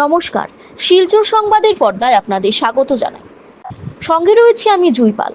নমস্কার। শিলচর সংবাদের পর্দায় আপনাদের স্বাগত জানাই। সঙ্গে রয়েছে আমি জুইপাল।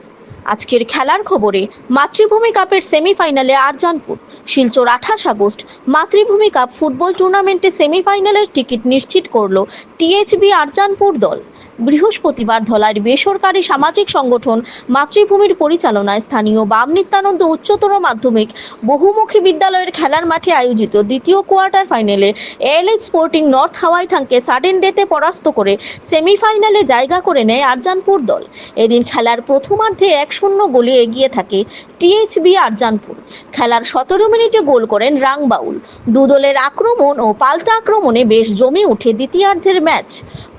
আজকের খেলার খবরে মাতৃভূমি কাপের সেমিফাইনালে আরজানপুর। শিলচর আঠাশ আগস্ট মাতৃভূমি কাপ ফুটবল টুর্নামেন্টে সেমিফাইনালের টিকিট নিশ্চিত করল টিএইচবি আরজানপুর দল। বৃহস্পতিবার ধলাইয়ের বেসরকারি সামাজিক সংগঠন মাতৃভূমির পরিচালনায় স্থানীয় বাম নিত্যানন্দ উচ্চতর মাধ্যমিক বহুমুখী বিদ্যালয়ের খেলার মাঠে আয়োজিত দ্বিতীয় কোয়ার্টার ফাইনালে এএলএইচ স্পোর্টিং নর্থ হাওয়াই হাওয়াইথাংকে সাডেন ডেতে পরাস্ত করে সেমিফাইনালে জায়গা করে নেয় আরজানপুর দল। এদিন খেলার প্রথমার্ধে এক শূন্য গোলে এগিয়ে থাকে টিএইচবি আরজানপুর। খেলার সতেরো মিনিটে গোল করেন রাংবাউল। দুদলের আক্রমণ ও পাল্টা আক্রমণে বেশ জমে ওঠে দ্বিতীয়ার্ধের ম্যাচ।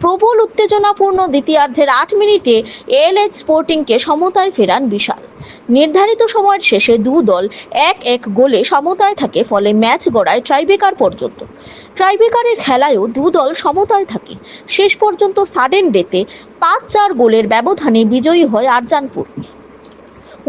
প্রবল উত্তেজনাপূর্ণ দ্বিতীয়ার্ধের আট মিনিটে এএলএইচ স্পোর্টিংকে সমতায় ফেরান বিশাল। নির্ধারিত সময়ের শেষে দু দল এক এক গোলে সমতায় থাকে, ফলে ম্যাচ গড়ায় ট্রাইবেকার পর্যন্ত। ট্রাইবেকারের খেলায়ও দু দল সমতায় থাকে। শেষ পর্যন্ত সাডেন ডেতে পাঁচ চার গোলের ব্যবধানে বিজয়ী হয় আরজানপুর।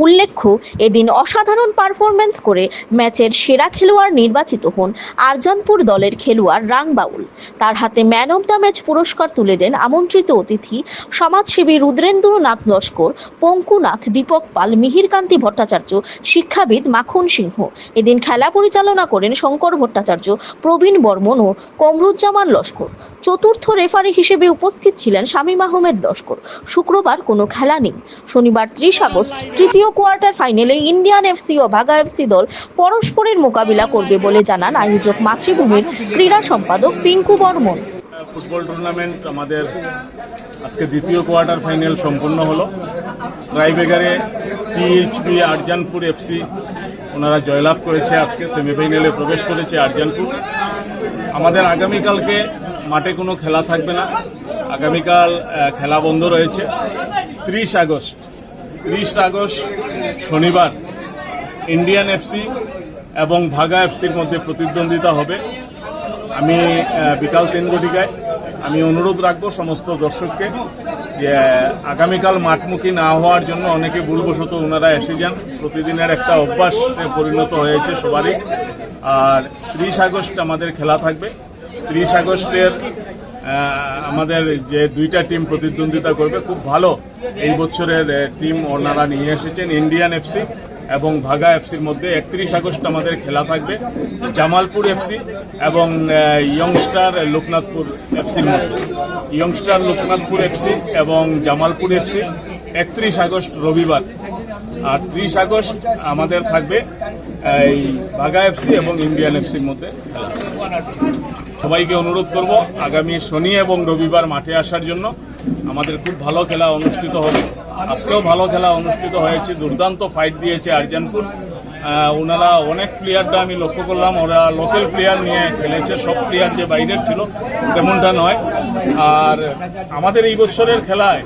উল্লেখ্য, এদিন অসাধারণ পারফরমেন্স করে ম্যাচের সেরা খেলোয়াড় নির্বাচিত হন আরজানপুর দলের খেলোয়াড় রাংবাউল। তার হাতে ম্যান অব দ্য ম্যাচ পুরস্কার তুলে দেন আমন্ত্রিত অতিথি সমাজসেবী রুদ্রেন্দ্রনাথ লস্কর, পঙ্কুনাথ দীপক পাল, মিহিরকান্তি ভট্টাচার্য, শিক্ষাবিদ মাখন সিংহ। এদিন খেলা পরিচালনা করেন শঙ্কর ভট্টাচার্য, প্রবীণ বর্মন ও কমরুজ্জামান লস্কর। চতুর্থ রেফারি হিসেবে উপস্থিত ছিলেন শামীম আহমেদ লস্কর। শুক্রবার কোনো খেলা নেই। শনিবার ত্রিশ আগস্ট তৃতীয় কোয়ার্টার ফাইনালে ইন্ডিয়ান এফসি ও ভাগা এফসি দল পরস্পরের মোকাবিলা করবে বলে জানান আয়োজক মাতৃভূমির ক্রীড়া সম্পাদক পিঙ্কু বর্মন। ফুটবল টুর্নামেন্ট আমাদের আজকে দ্বিতীয় কোয়ার্টার ফাইনাল সম্পূর্ণ হলো। রায়বেগারে টিএইচবি আরজানপুর এফসি ওনারা জয়লাভ করেছে আজকে সেমিফাইনালে প্রবেশ করেছে আরজানপুর আমাদের আগামীকালকে মাঠে কোনো খেলা থাকবে না। আগামীকাল খেলা বন্ধ রয়েছে। ত্রিশ আগস্ট ত্রিশ আগস্ট, শনিবার ইন্ডিয়ান এফসি এবং ভাগা এফসির মধ্যে প্রতিদ্বন্দ্বিতা হবে। আমি বিকাল তিন ঘটিকায় আমি অনুরোধ রাখব সমস্ত দর্শককে যে আগামীকাল মাঠমুখী না হওয়ার জন্য অনেকে ভুলবশত ওনারা এসে যান। প্রতিদিনের একটা অভ্যাসে পরিণত হয়েছে সবারই। আর ত্রিশ আগস্ট আমাদের খেলা থাকবে। ত্রিশ আগস্টের আমাদের যে দুইটা টিম প্রতিদ্বন্দ্বিতা করবে, খুব ভালো। এই বছরের টিম ওনারা নিয়ে এসেছেন ইন্ডিয়ান এফসি এবং ভাগা এফসির মধ্যে একত্রিশ আগস্ট আমাদের খেলা থাকবে, জামালপুর এফসি এবং ইয়ংস্টার লোকনাথপুর এফসির মধ্যে। ইয়ংস্টার লোকনাথপুর এফসি এবং জামালপুর এফসি একত্রিশ আগস্ট রবিবার। আর ত্রিশ আগস্ট আমাদের থাকবে এই ভাগা এফসি এবং ইন্ডিয়ান এফসির মধ্যে খেলা। সবাইকে অনুরোধ করব, আগামী শনি এবং রবিবার মাঠে আসার জন্য আমাদের খুব ভালো খেলা অনুষ্ঠিত হবে। আজকেও ভালো খেলা অনুষ্ঠিত হয়েছে, দুর্দান্ত ফাইট দিয়েছে আরজানপুর। ওনারা অনেক প্লেয়ারটা আমি লক্ষ্য করলাম, ওরা লোকাল প্লেয়ার নিয়ে খেলেছে, সব প্লেয়ার যে বাইরের ছিল তেমনটা নয়। আর আমাদের এই বছরের খেলায়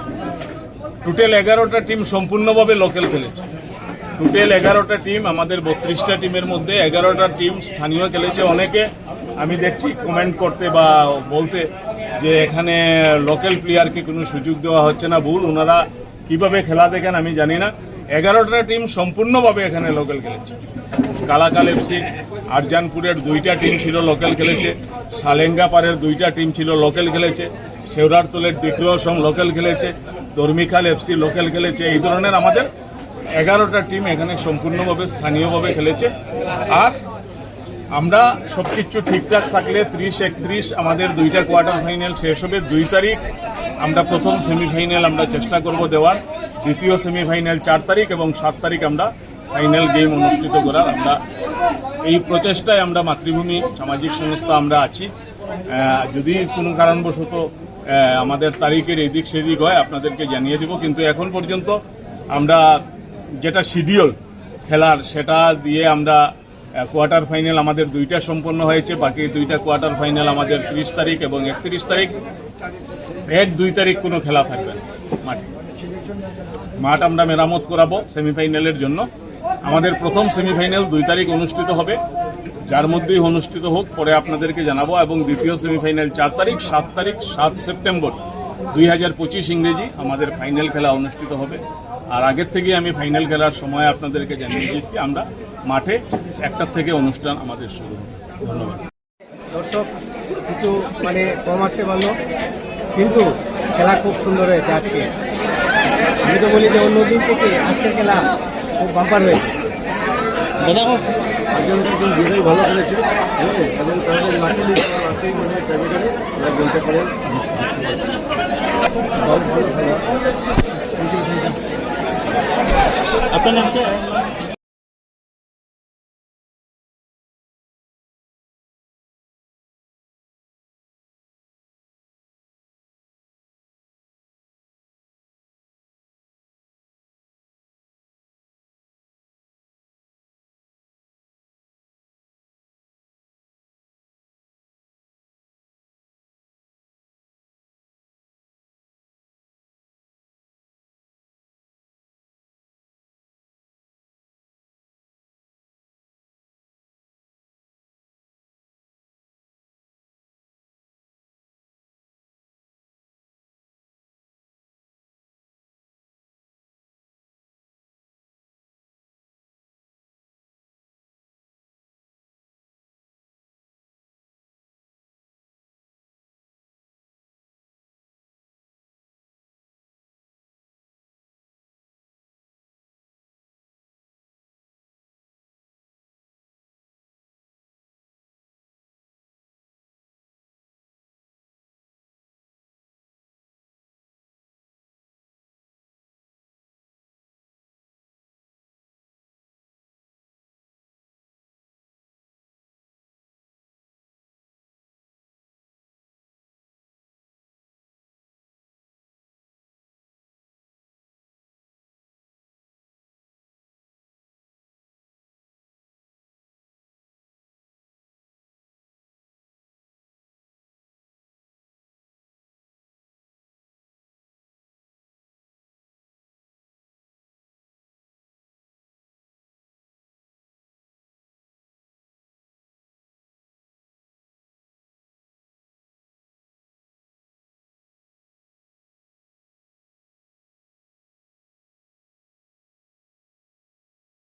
টোটাল এগারোটা টিম সম্পূর্ণভাবে লোকাল খেলেছে। টোটাল এগারোটা টিম, আমাদের বত্রিশটা টিমের মধ্যে এগারোটা টিম স্থানীয় খেলেছে। অনেকে আমি দেখছি কমেন্ট করতে বা বলতে যে এখানে লোকাল প্লেয়ারকে কোনো সুযোগ দেওয়া হচ্ছে না, ভুল। ওনারা কীভাবে খেলা দেখেন আমি জানি না। এগারোটা টিম সম্পূর্ণভাবে এখানে লোকাল খেলেছে। কালাকাল এফসি আরজানপুরের দুইটা টিম ছিল লোকাল খেলেছে। সালেঙ্গাপাড়ের দুইটা টিম ছিল লোকাল খেলেছে। শেওরারতলের ডিক্রোসম লোকাল খেলেছে। দর্মিখাল এফসি লোকাল খেলেছে। এই ধরনের আমাদের এগারোটা টিম এখানে সম্পূর্ণভাবে স্থানীয়ভাবে খেলেছে। আর আমরা সবকিছু ঠিকঠাক থাকলে ত্রিশ একত্রিশ আমাদের দুইটা কোয়ার্টার ফাইনাল শেষ হবে। দুই তারিখ আমরা প্রথম সেমিফাইনাল আমরা চেষ্টা করব দেওয়ার। দ্বিতীয় সেমিফাইনাল চার তারিখ এবং সাত তারিখ আমরা ফাইনাল গেম অনুষ্ঠিত করার। আমরা এই প্রচেষ্টায় আমরা মাতৃভূমি, সামাজিক সংস্থা আমরা আছি। যদি কোনো কারণবশত আমাদের তারিখের এদিক সেদিক হয়, আপনাদেরকে জানিয়ে দিব। কিন্তু এখন পর্যন্ত আমরা যেটা শিডিউল খেলার, সেটা দিয়ে আমরা কোয়ার্টার ফাইনাল আমাদের দুইটা সম্পন্ন হয়েছে, বাকি দুইটা কোয়ার্টার ফাইনাল আমাদের ত্রিশ তারিখ এবং একত্রিশ তারিখ। এক, দুই তারিখ কোনো খেলা থাকবে না, মাঠে। মাঠ আমরা মেরামত করাবো সেমিফাইনালের জন্য। আমাদের প্রথম সেমিফাইনাল দুই তারিখ অনুষ্ঠিত হবে। যার মধ্যেই অনুষ্ঠিত হোক, পরে আপনাদেরকে জানাব। এবং দ্বিতীয় সেমিফাইনাল চার তারিখ, সাত তারিখ, সাত সেপ্টেম্বর দুই হাজার পঁচিশ ইংরেজি আমাদের ফাইনাল খেলা অনুষ্ঠিত হবে। আর আগের থেকে আমি ফাইনাল খেলার সময় আপনাদেরকে জানিয়ে দিচ্ছি আমরা মাঠে একটার থেকে অনুষ্ঠান আমাদের শুরু হবে। ধন্যবাদ। দর্শক একটু মানে কম আসতে পারল কিন্তু খেলা খুব সুন্দর হয়েছে আজকে। আমি তো বলি যে অন্য দিন থেকে আজকের খেলা খুব বাম্পার হয়েছে। একজন একজন দুটোই ভালো খেলেছে হ্যাঁ এবং তাদের লাকিলি লাস্টেই মানে টাইব্রেকারে ওরা বলতে পারেন ভালো ভালো খেলা আপনার নামটা